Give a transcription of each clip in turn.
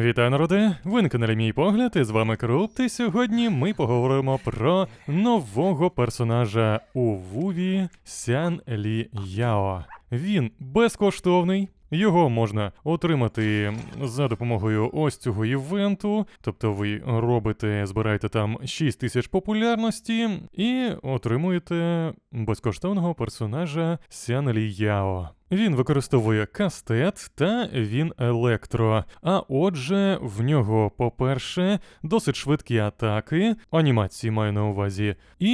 Вітаю, народи! Ви на каналі Мій Погляд, і з вами Крупт, і сьогодні ми поговоримо про нового персонажа у Вуві Сян Лі Яо. Він безкоштовний. Його можна отримати за допомогою ось цього івенту. Тобто ви робите, збираєте там 6 тисяч популярності і отримуєте безкоштовного персонажа Сян Лі Яо. Він використовує кастет та він електро. А отже, в нього, по-перше, досить швидкі атаки, анімації маю на увазі, і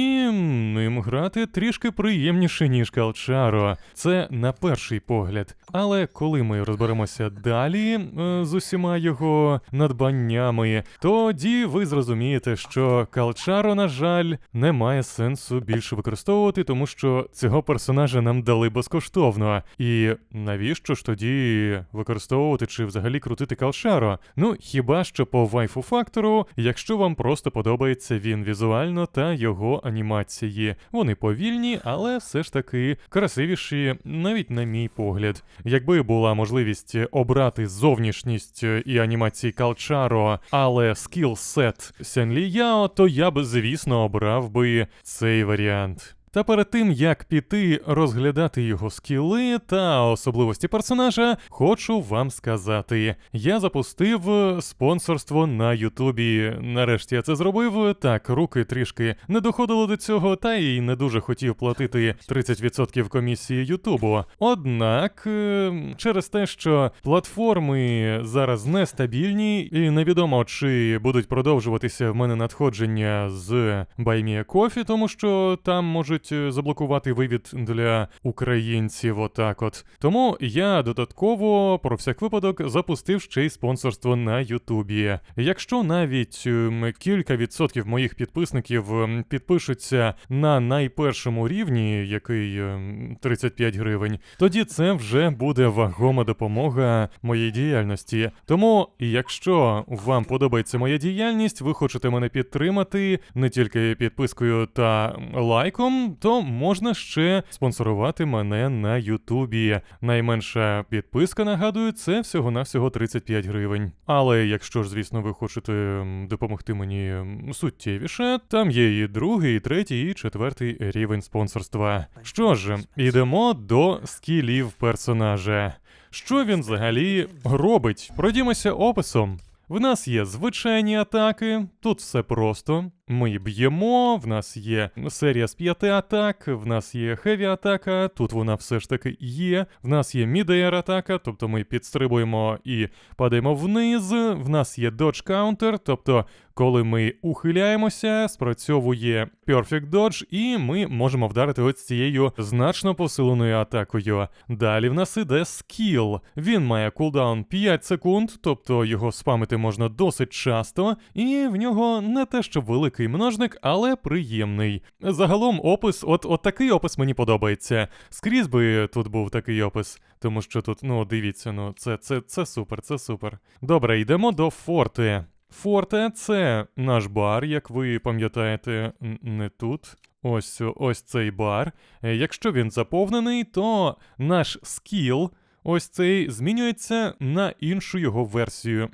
ним грати трішки приємніше, ніж Калчаро. Це на перший погляд. Але коли ми розберемося далі е, з усіма його надбаннями, тоді ви зрозумієте, що Калчаро, на жаль, не має сенсу більше використовувати, тому що цього персонажа нам дали безкоштовно. І навіщо ж тоді використовувати чи взагалі крутити Калшаро? Ну хіба що по вайфу фактору, якщо вам просто подобається він візуально та його анімації. Вони повільні, але все ж таки красивіші, навіть на мій погляд. Якби була можливість обрати зовнішність і анімації Калчаро, але скіл-сет Сянлі Яо, то я б, звісно, обрав би цей варіант. Та перед тим як піти розглядати його скіли та особливості персонажа, хочу вам сказати: я запустив спонсорство на Ютубі. Нарешті я це зробив. Так, руки трішки не доходили до цього, та й не дуже хотів платити 30% комісії Ютубу. Однак, е, через те, що платформи зараз нестабільні, і невідомо, чи будуть продовжуватися в мене надходження з BuyMeACoffee, тому що там можуть е, заблокувати вивід для українців. Отак, от тому я додатково про всяк випадок запустив ще й спонсорство на Ютубі. Якщо навіть ем, кілька відсотків моїх підписників ем, підпишуться на найпершому рівні, який ем, 35 гривень, тоді це вже буде вагома допомога моїй діяльності. Тому, якщо вам подобається моя діяльність, ви хочете мене підтримати не тільки підпискою та лайком, то можна ще спонсорувати мене на Ютубі. Найменша підписка, нагадую, це всього-навсього 35 гривень. Але якщо ж, звісно, ви хочете допомогти мені суттєвіше, там є і другий, і третій, і четвертий рівень спонсорства. Що ж, ідемо до скілів персонажа. Що він взагалі робить? Пройдімося описом. В нас є звичайні атаки, тут все просто. Ми б'ємо, в нас є серія з п'яти атак, в нас є хеві атака, тут вона все ж таки є. В нас є мідеєр атака, тобто ми підстрибуємо і падаємо вниз. В нас є dodge counter, тобто коли ми ухиляємося, спрацьовує Perfect Dodge, і ми можемо вдарити ось цією значно посиленою атакою. Далі в нас іде скіл. Він має кулдаун 5 секунд, тобто його спамити можна досить часто, і в нього не те, що великий множник, але приємний. Загалом опис, от, от такий опис мені подобається. Скрізь би тут був такий опис, тому що тут, ну дивіться, ну це, це, це супер, це супер. Добре, йдемо до форти. Форте це наш бар, як ви пам'ятаєте, не тут. Ось ось цей бар. Е, Якщо він заповнений, то наш скіл. Ось цей змінюється на іншу його версію.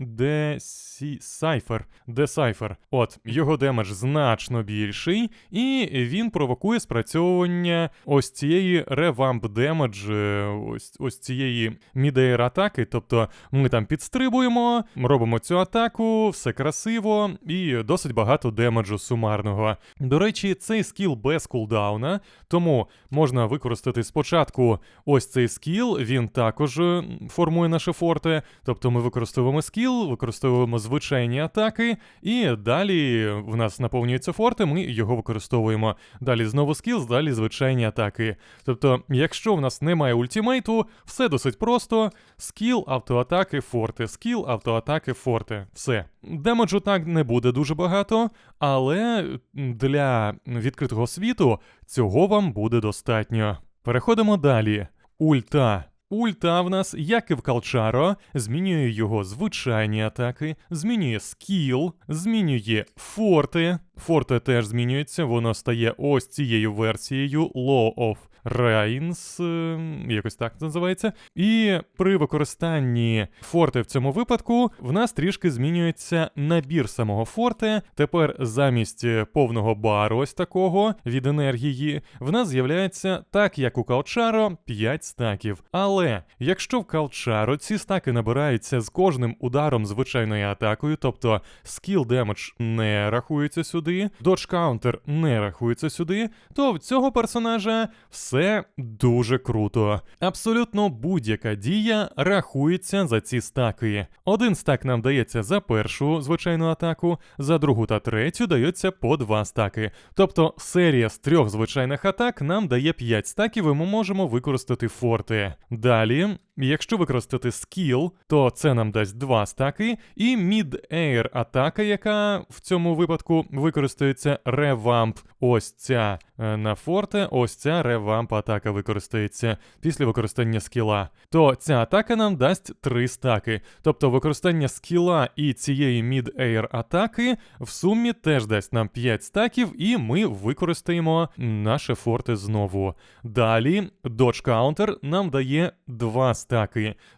Decipher. Decipher. От, його демедж значно більший, і він провокує спрацьовування ось цієї revamp damage, е, ось, ось цієї мідеєр атаки. Тобто ми там підстрибуємо, робимо цю атаку, все красиво і досить багато демеджу сумарного. До речі, цей скіл без кулдауна, тому можна використати спочатку ось цей скіл, він також е, формує наше форте. Тобто ми використовуємо скіл, використовуємо звичайні атаки, і далі в нас наповнюється форте, ми його використовуємо. Далі знову скіл, далі звичайні атаки. Тобто, якщо в нас немає ультимейту, все досить просто: скіл, автоатаки, форте, скіл, автоатаки, форте. Все. Демеджу так не буде дуже багато, але для відкритого світу цього вам буде достатньо. Переходимо далі. Ульта. Ульта в нас, як і в Калчаро, змінює його звичайні атаки, змінює скіл, змінює форти. Форте теж змінюється, воно стає ось цією версією Law of Райнс, е, якось так називається. І при використанні форти в цьому випадку в нас трішки змінюється набір самого форте. Тепер замість повного бару ось такого від енергії, в нас з'являється так, як у Калчаро, 5 стаків. Але якщо в Калчаро ці стаки набираються з кожним ударом звичайною атакою, тобто скіл демедж не рахується сюди, додж каунтер не рахується сюди, то в цього персонажа все дуже круто. Абсолютно будь-яка дія рахується за ці стаки. Один стак нам дається за першу звичайну атаку, за другу та третю дається по два стаки. Тобто серія з трьох звичайних атак нам дає 5 стаків, і ми можемо використати форти. Далі. Якщо використати скіл, то це нам дасть 2 стаки, і mid-air атака, яка в цьому випадку використається ревамп. Ось ця е, на форте, ось ця ревамп атака використається після використання скіла. То ця атака нам дасть 3 стаки. Тобто використання скіла і цієї mid-air атаки в сумі теж дасть нам 5 стаків, і ми використаємо наше форте знову. Далі Dodge Counter нам дає 2 стаки.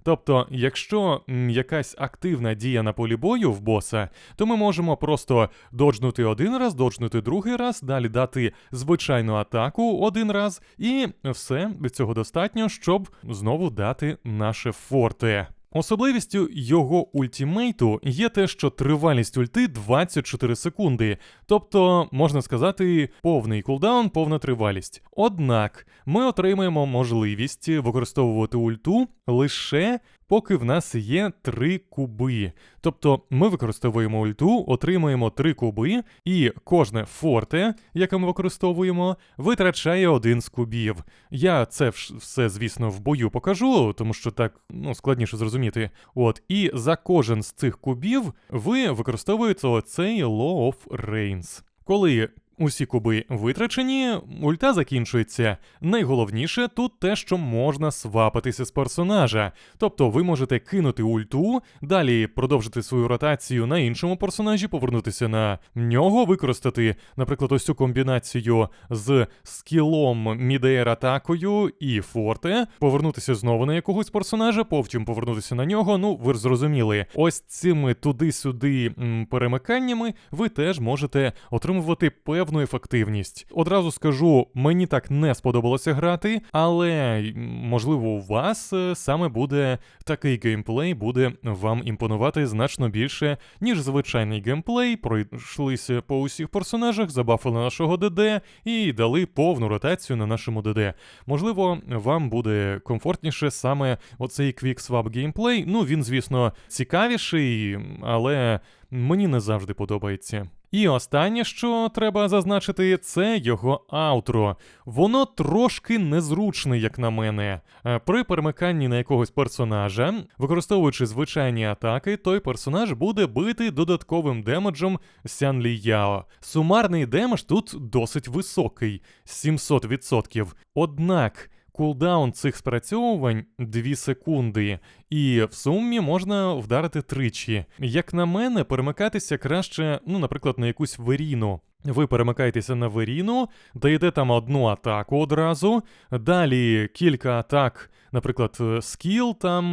Тобто, якщо якась активна дія на полі бою в боса, то ми можемо просто доджнути один раз, доджнути другий раз, далі дати звичайну атаку один раз, і все цього достатньо, щоб знову дати наше форте. Особливістю його ультімейту є те, що тривалість ульти 24 секунди, тобто, можна сказати, повний кулдаун, повна тривалість. Однак ми отримаємо можливість використовувати ульту лише поки в нас є 3 куби. Тобто ми використовуємо ульту, отримуємо 3 куби, і кожне форте, яке ми використовуємо, витрачає один з кубів. Я це все, звісно, в бою покажу, тому що так ну, складніше зрозуміти. От, і за кожен з цих кубів ви використовуєте оцей Law of Reigns. Коли Усі куби витрачені, ульта закінчується. Найголовніше тут те, що можна свапатися з персонажа. Тобто ви можете кинути ульту, далі продовжити свою ротацію на іншому персонажі, повернутися на нього, використати, наприклад, ось цю комбінацію з скілом мідеєр атакою і форте, повернутися знову на якогось персонажа, потім повернутися на нього. Ну, ви ж зрозуміли, ось цими туди-сюди перемиканнями ви теж можете отримувати певну ефективність. Одразу скажу, мені так не сподобалося грати, але можливо у вас е, саме буде такий геймплей, буде вам імпонувати значно більше, ніж звичайний геймплей. Пройшлися по усіх персонажах, забафили нашого ДД і дали повну ротацію на нашому ДД. Можливо, вам буде комфортніше саме оцей квіксвап геймплей. Ну він, звісно, цікавіший, але мені не завжди подобається. І останнє, що треба зазначити, це його аутро. Воно трошки незручне, як на мене. Е, При перемиканні на якогось персонажа, використовуючи звичайні атаки, той персонаж буде бити додатковим демеджем Сянлі Яо. Сумарний демедж тут досить високий 700%. Однак. Кулдаун цих спрацьовувань 2 секунди, і в сумі можна вдарити тричі. Як на мене, перемикатися краще, ну, наприклад, на якусь веріну. Ви перемикаєтеся на веріну, даєте там одну атаку одразу, далі кілька атак, наприклад, е, скіл, там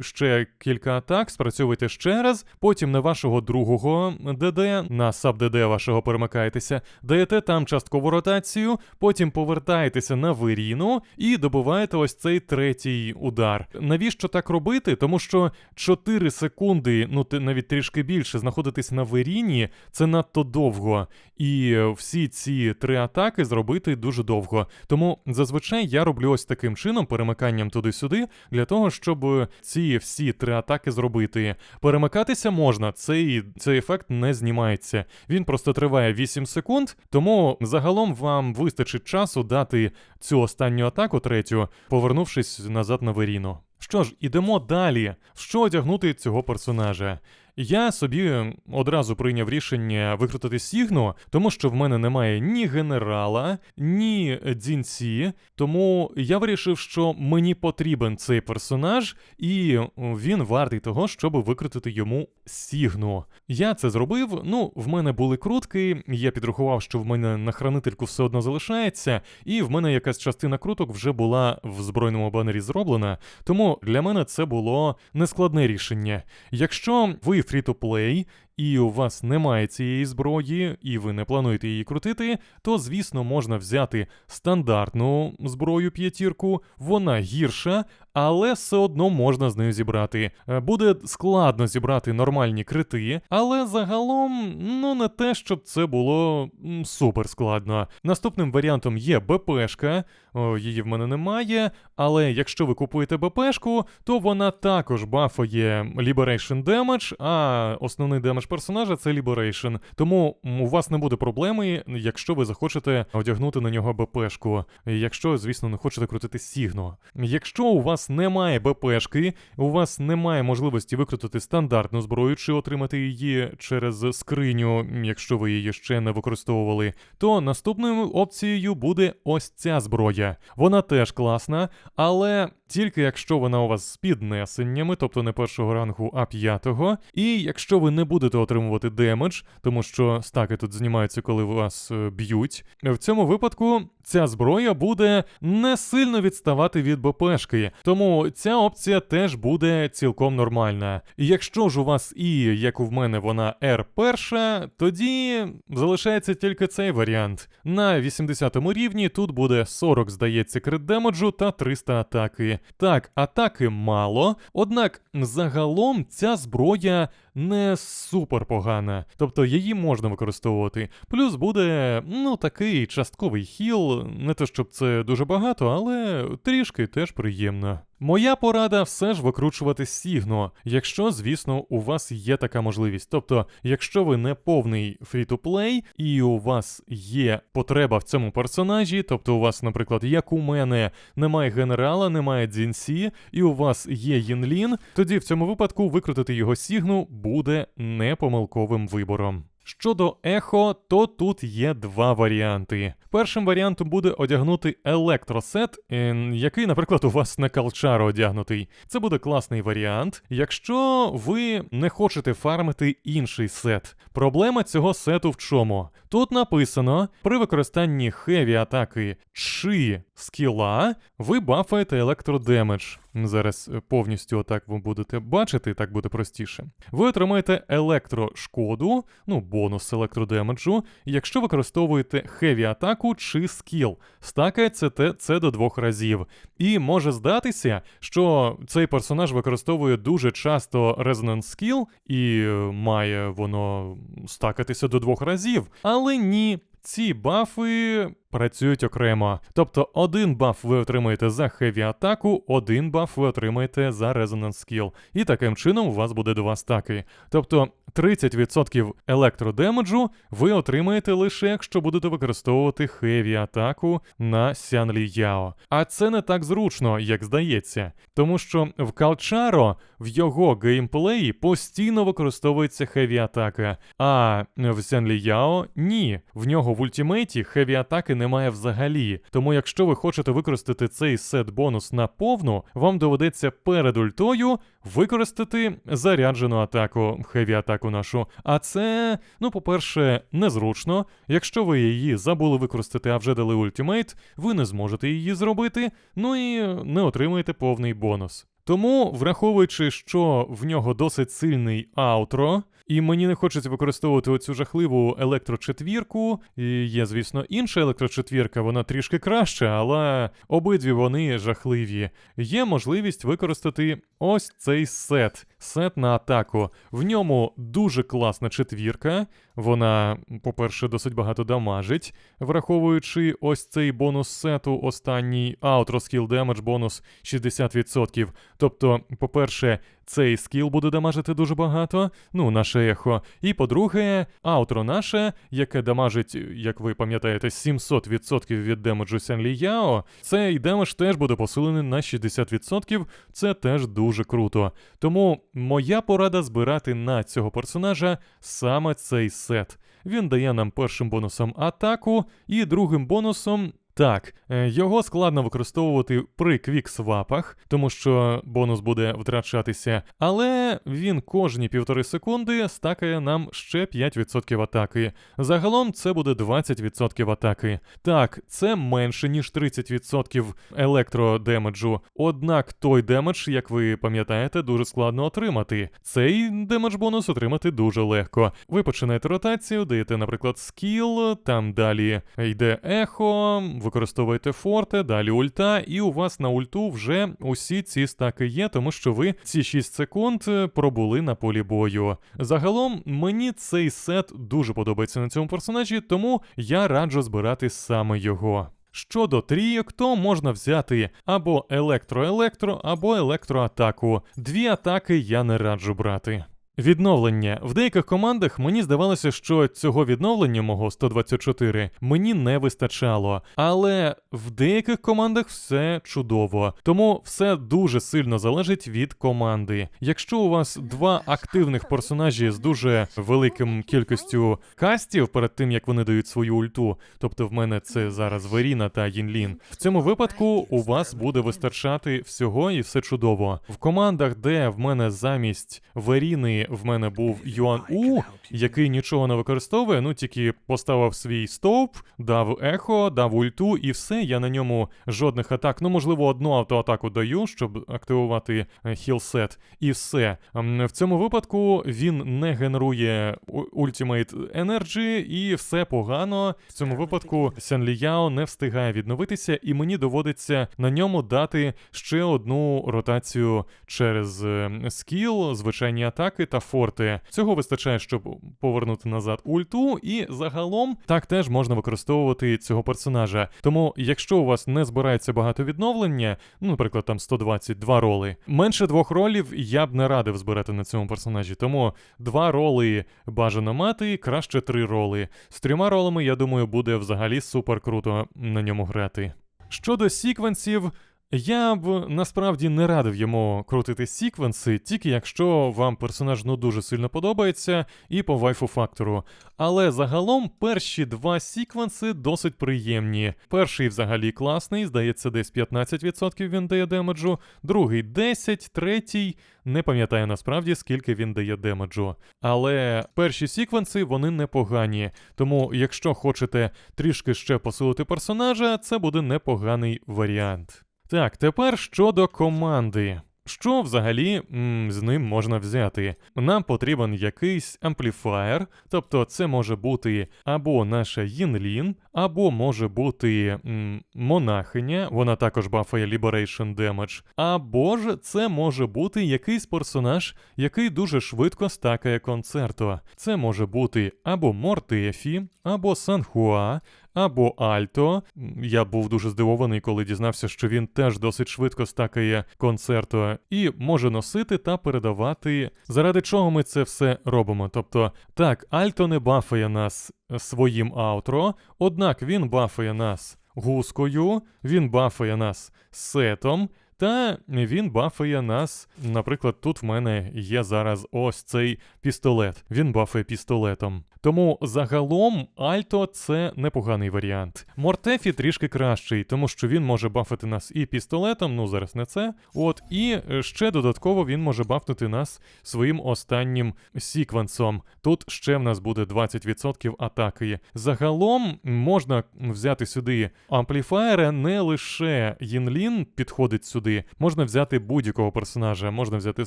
ще кілька атак, спрацьовуєте ще раз, потім на вашого другого ДД, на саб-ДД вашого перемикаєтеся, даєте там часткову ротацію, потім повертаєтеся на веріну і добиваєте ось цей третій удар. Навіщо так робити? Тому що 4 секунди, ну навіть трішки більше, знаходитись на веріні, це надто довго. І всі ці три атаки зробити дуже довго. Тому зазвичай я роблю ось таким чином, перемиканням туди-сюди, для того, щоб ці всі три атаки зробити. Перемикатися можна, цей, цей ефект не знімається. Він просто триває 8 секунд, тому загалом вам вистачить часу дати цю останню атаку, третю, повернувшись назад на Веріну. Що ж, ідемо далі. Що одягнути цього персонажа? Я собі одразу прийняв рішення викрутити Сігну, тому що в мене немає ні генерала, ні дзінці. Тому я вирішив, що мені потрібен цей персонаж, і він вартий того, щоб викрутити йому Сігну. Я це зробив. Ну, в мене були крутки. Я підрахував, що в мене на хранительку все одно залишається, і в мене якась частина круток вже була в збройному банері зроблена. Тому для мене це було нескладне рішення. Якщо ви фрі-то-плей, і у вас немає цієї зброї, і ви не плануєте її крутити, то звісно можна взяти стандартну зброю п'ятірку, вона гірша, але все одно можна з нею зібрати. Е, Буде складно зібрати нормальні крити, але загалом, ну не те, щоб це було супер складно. Наступним варіантом є БПшка, О, її в мене немає, але якщо ви купуєте БПшку, то вона також бафає Liberation Damage, а основний демедж персонажа це Liberation. Тому у вас не буде проблеми, якщо ви захочете одягнути на нього БПшку. Якщо, звісно, не хочете крутити Сігну. Якщо у вас немає БПшки, у вас немає можливості викрутити стандартну зброю чи отримати її через скриню, якщо ви її ще не використовували, то наступною опцією буде ось ця зброя. Вона теж класна, але тільки якщо вона у вас з піднесеннями, тобто не першого рангу, а п'ятого, і якщо ви не будете отримувати демедж, тому що стаки тут знімаються, коли вас е, б'ють, в цьому випадку ця зброя буде не сильно відставати від БПшки, тому ця опція теж буде цілком нормальна. Якщо ж у вас і, як у мене, вона R перша, тоді залишається тільки цей варіант. На 80 рівні тут буде 40, здається, крит демеджу та 300 атаки. Так, атаки мало, однак загалом ця зброя не супер погана, тобто її можна використовувати. Плюс буде, ну, такий частковий хіл, не те щоб це дуже багато, але трішки теж приємно. Моя порада все ж викручувати Сігно, якщо, звісно, у вас є така можливість. Тобто, якщо ви не повний фрі-то-плей, і у вас є потреба в цьому персонажі, тобто у вас, наприклад, як у мене, немає генерала, немає дзінсі, і у вас є Єнлін, тоді в цьому випадку викрутити його Сігну буде непомилковим вибором. Щодо ехо, то тут є два варіанти. Першим варіантом буде одягнути електросет, е, який, наприклад, у вас на калчаро одягнутий. Це буде класний варіант, якщо ви не хочете фармити інший сет. Проблема цього сету в чому? Тут написано: при використанні хеві атаки чи скіла ви бафаєте електродемедж. Зараз е, повністю отак ви будете бачити, так буде простіше. Ви отримаєте електрошкоду, ну, бонус електродемеджу, якщо використовуєте хеві атаку чи скіл. Стакається те це до двох разів. І може здатися, що цей персонаж використовує дуже часто Resonance Skill, і е, має воно стакатися до двох разів. Але ні, ці бафи працюють окремо. Тобто один баф ви отримаєте за хеві атаку, один баф ви отримаєте за Resonance Skill. І таким чином у вас буде два стаки. Тобто 30% електродемеджу ви отримаєте лише якщо будете використовувати хеві атаку на Сянлі Яо. А це не так зручно, як здається. Тому що в Калчаро в його геймплеї постійно використовується хеві атака, а в Сянлі Яо ні. В нього в ультимейті хеві атаки немає взагалі. Тому якщо ви хочете використати цей сет бонус на повну, вам доведеться перед ультою використати заряджену атаку, хеві атаку нашу. А це, ну, по-перше, незручно. Якщо ви її забули використати, а вже дали ультимейт, ви не зможете її зробити, ну і не отримаєте повний бонус. Тому, враховуючи, що в нього досить сильний аутро, і мені не хочеться використовувати оцю жахливу електрочетвірку. І є, звісно, інша електрочетвірка, вона трішки краща, але обидві вони жахливі. Є можливість використати ось цей сет. Сет на атаку. В ньому дуже класна четвірка. Вона, по-перше, досить багато дамажить, враховуючи ось цей бонус сету, останній Outro Skill Damage бонус 60%. Тобто, по-перше, цей скіл буде дамажити дуже багато, ну, наше ехо. І по-друге, аутро наше, яке дамажить, як ви пам'ятаєте, 700% від демеджу Сянлі Яо, цей демедж теж буде посилений на 60%. Це теж дуже круто. Тому моя порада збирати на цього персонажа саме цей сет. Він дає нам першим бонусом атаку і другим бонусом. Так, е, його складно використовувати при квіксвапах, тому що бонус буде втрачатися, але він кожні півтори секунди стакає нам ще 5% атаки. Загалом це буде 20% атаки. Так, це менше, ніж 30% електродемеджу. Однак той демедж, як ви пам'ятаєте, дуже складно отримати. Цей демедж бонус отримати дуже легко. Ви починаєте ротацію, даєте, наприклад, скіл, там далі йде ехо, використовуєте форте, далі ульта, і у вас на ульту вже усі ці стаки є, тому що ви ці 6 секунд е, пробули на полі бою. Загалом мені цей сет дуже подобається на цьому персонажі, тому я раджу збирати саме його. Щодо трійок, то можна взяти або електро-електро, або електроатаку. Дві атаки я не раджу брати. Відновлення. В деяких командах мені здавалося, що цього відновлення мого 124 мені не вистачало. Але в деяких командах все чудово. Тому все дуже сильно залежить від команди. Якщо у вас два активних персонажі з дуже великим кількістю кастів перед тим, як вони дають свою ульту, тобто в мене це зараз Веріна та Їнлін, в цьому випадку у вас буде вистачати всього і все чудово. В командах, де в мене замість Веріни в мене був Юан У, який нічого не використовує, ну тільки поставив свій стовп, дав ехо, дав ульту, і все. Я на ньому жодних атак. Ну, можливо, одну автоатаку даю, щоб активувати хілсет, і все. В цьому випадку він не генерує у- Ultimate Energy, і все погано. В цьому випадку Сян Ліяо не встигає відновитися, і мені доводиться на ньому дати ще одну ротацію через е, скіл, звичайні атаки та форти. Цього вистачає, щоб повернути назад ульту, і загалом так теж можна використовувати цього персонажа. Тому, якщо у вас не збирається багато відновлення, ну, наприклад, там 122 роли, менше двох ролів я б не радив збирати на цьому персонажі. Тому два роли бажано мати, краще три роли. З трьома ролами, я думаю, буде взагалі супер круто на ньому грати. Щодо сіквенсів, я б насправді не радив йому крутити сіквенси, тільки якщо вам персонаж ну дуже сильно подобається і по вайфу фактору. Але загалом перші два сіквенси досить приємні. Перший взагалі класний, здається, десь 15% він дає демеджу, другий 10, третій. Не пам'ятаю насправді, скільки він дає демеджу. Але перші сіквенси вони непогані. Тому, якщо хочете трішки ще посилити персонажа, це буде непоганий варіант. Так, тепер щодо команди. Що взагалі м, з ним можна взяти? Нам потрібен якийсь ампліфаєр, тобто це може бути або наша Їнлін, або може бути м, монахиня, вона також бафає Liberation Damage, або ж це може бути якийсь персонаж, який дуже швидко стакає концерто. Це може бути або Мортефі, або Санхуа, або Альто. Я був дуже здивований, коли дізнався, що він теж досить швидко стакає концерто і може носити та передавати. Заради чого ми це все робимо? Тобто, так, Альто не бафає нас своїм аутро, однак він бафає нас гускою, він бафає нас сетом. Та він бафає нас. Наприклад, тут в мене є зараз ось цей пістолет. Він бафає пістолетом. Тому загалом Альто це непоганий варіант. Мортефі трішки кращий, тому що він може бафати нас і пістолетом, ну зараз не це. От, і ще додатково він може бафнути нас своїм останнім сіквенсом. Тут ще в нас буде 20% атаки. Загалом можна взяти сюди ампліфаєра, не лише Їнлін підходить сюди. Можна взяти будь-якого персонажа. Можна взяти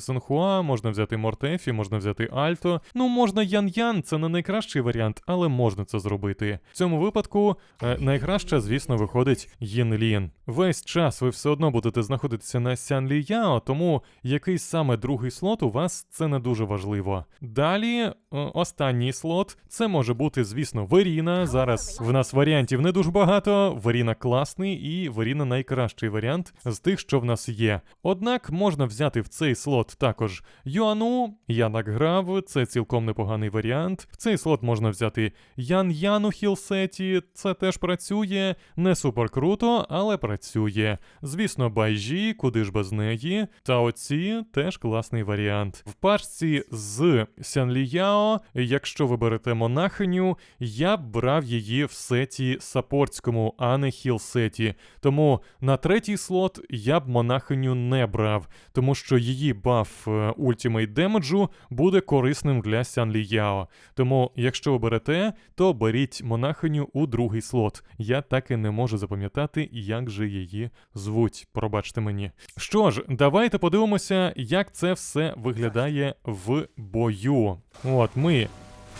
Сенхуа, можна взяти Мортефі, можна взяти Альто. Ну, можна Ян-Ян, це не найкращий варіант, але можна це зробити. В цьому випадку е, найкраще, звісно, виходить Їнлін. Весь час ви все одно будете знаходитися на Сян Лі тому який саме другий слот у вас це не дуже важливо. Далі, е, останній слот, це може бути, звісно, Веріна. Зараз в нас варіантів не дуже багато. Веріна класний і Веріна найкращий варіант з тих, що в нас є. Однак можна взяти в цей слот також Юану. Я так грав, це цілком непоганий варіант. В цей слот можна взяти Ян Яну Хілсеті. Це теж працює. Не супер круто, але працює. Звісно, Байжі, куди ж без неї. Та оці теж класний варіант. В пачці з Сянліяо, якщо ви берете монахиню, я б брав її в сеті саппортському, а не хілсеті. Тому на третій слот я б монахиню не брав, тому що її баф ультімейт демеджу буде корисним для Сянліяо. Тому, якщо ви берете, то беріть монахиню у другий слот. Я так і не можу запам'ятати, як же її звуть. Пробачте мені. Що ж, давайте подивимося, як це все виглядає в бою. От ми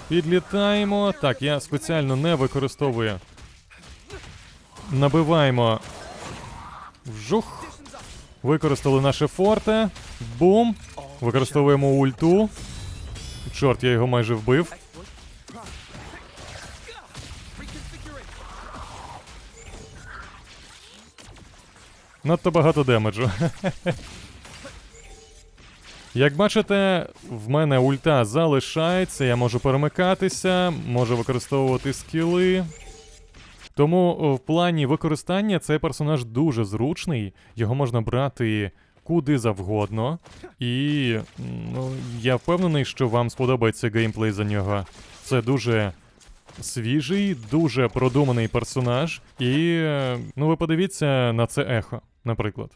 підлітаємо. Так, я спеціально не використовую. Набиваємо. Вжух. Використали наше форте. Бум. Використовуємо ульту. Чорт, я його майже вбив. Надто багато демеджу. Як бачите, в мене ульта залишається, я можу перемикатися, можу використовувати скіли. Тому в плані використання цей персонаж дуже зручний, його можна брати куди завгодно. І ну, я впевнений, що вам сподобається геймплей за нього. Це дуже свіжий, дуже продуманий персонаж. І е, ну ви подивіться на це ехо, наприклад.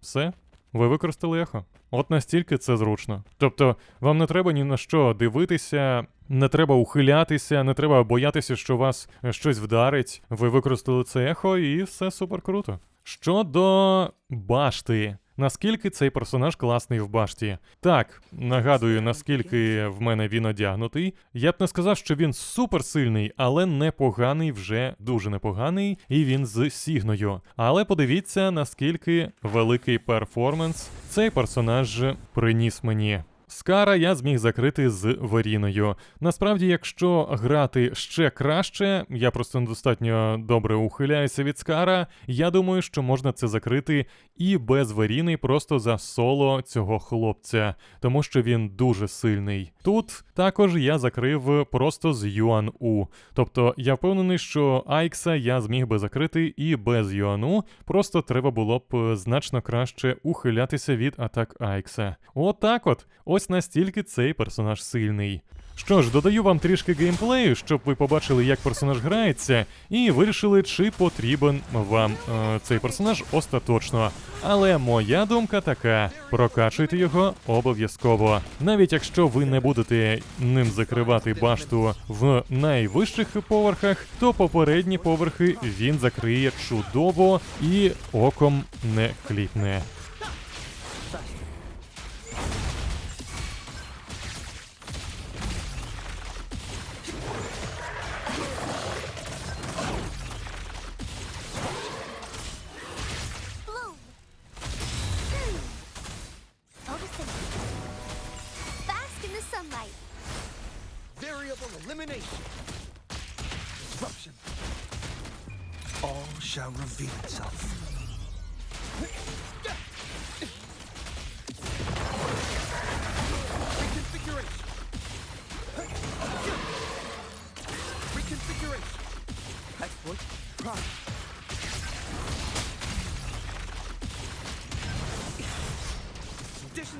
Все, ви використали ехо. От настільки це зручно. Тобто, вам не треба ні на що дивитися, не треба ухилятися, не треба боятися, що вас е, щось вдарить. Ви використали це ехо, і все супер круто. Щодо башти. Наскільки цей персонаж класний в башті? Так, нагадую, наскільки в мене він одягнутий. Я б не сказав, що він суперсильний, але непоганий, вже дуже непоганий, і він з сігною. Але подивіться, наскільки великий перформанс цей персонаж приніс мені. Скара я зміг закрити з Веріною. Насправді, якщо грати ще краще, я просто недостатньо добре ухиляюся від Скара. Я думаю, що можна це закрити і без Веріни, просто за соло цього хлопця, тому що він дуже сильний. Тут також я закрив просто з Юан У. Тобто я впевнений, що Айкса я зміг би закрити і без Юану, просто треба було б значно краще ухилятися від атак Айкса. Отак от. Ось настільки цей персонаж сильний. Що ж, додаю вам трішки геймплею, щоб ви побачили, як персонаж грається, і вирішили, чи потрібен вам е, цей персонаж остаточно. Але моя думка така: прокачуйте його обов'язково. Навіть якщо ви не будете ним закривати башту в найвищих поверхах, то попередні поверхи він закриє чудово і оком не кліпне.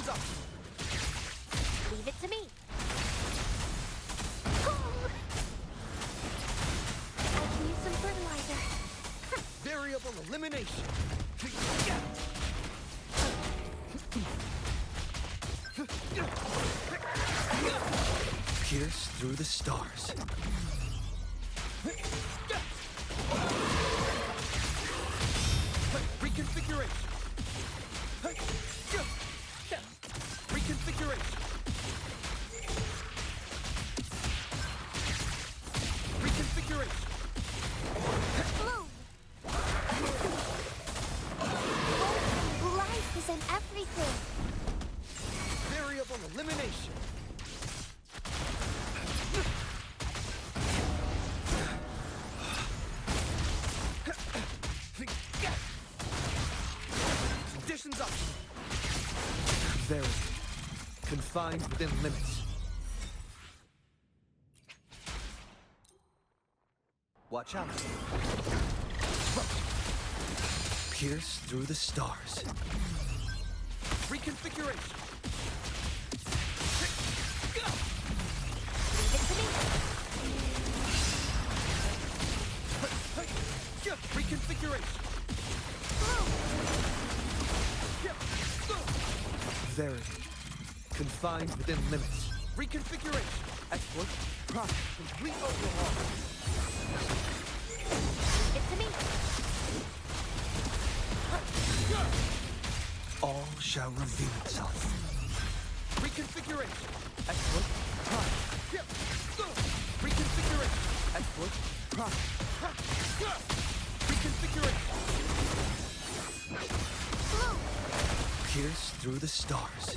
Conditions up. Leave it to me. Oh. I can use some fertilizer. Variable elimination. Pierce through the stars. Confined within limits. Watch out. Pierce through the stars. Reconfiguration. Leave it to me. Reconfiguration. Very. Confined within limits. Reconfiguration. Exploit. Process. Complete overhaul. Leave it to me. All shall reveal itself. Reconfiguration. Exploit. Process. Reconfiguration. Exploit. Process. Reconfiguration. Pierce through the stars.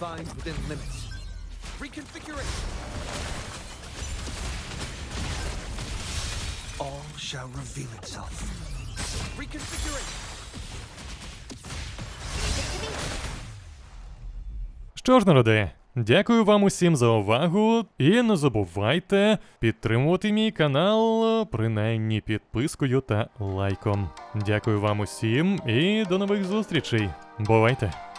Confined within limits. Reconfiguration. All shall reveal itself. Reconfiguration. Що ж, народи, дякую вам усім за увагу. І не забувайте підтримувати мій канал, принаймні підпискою та лайком. Дякую вам усім і до нових зустрічей. Бувайте!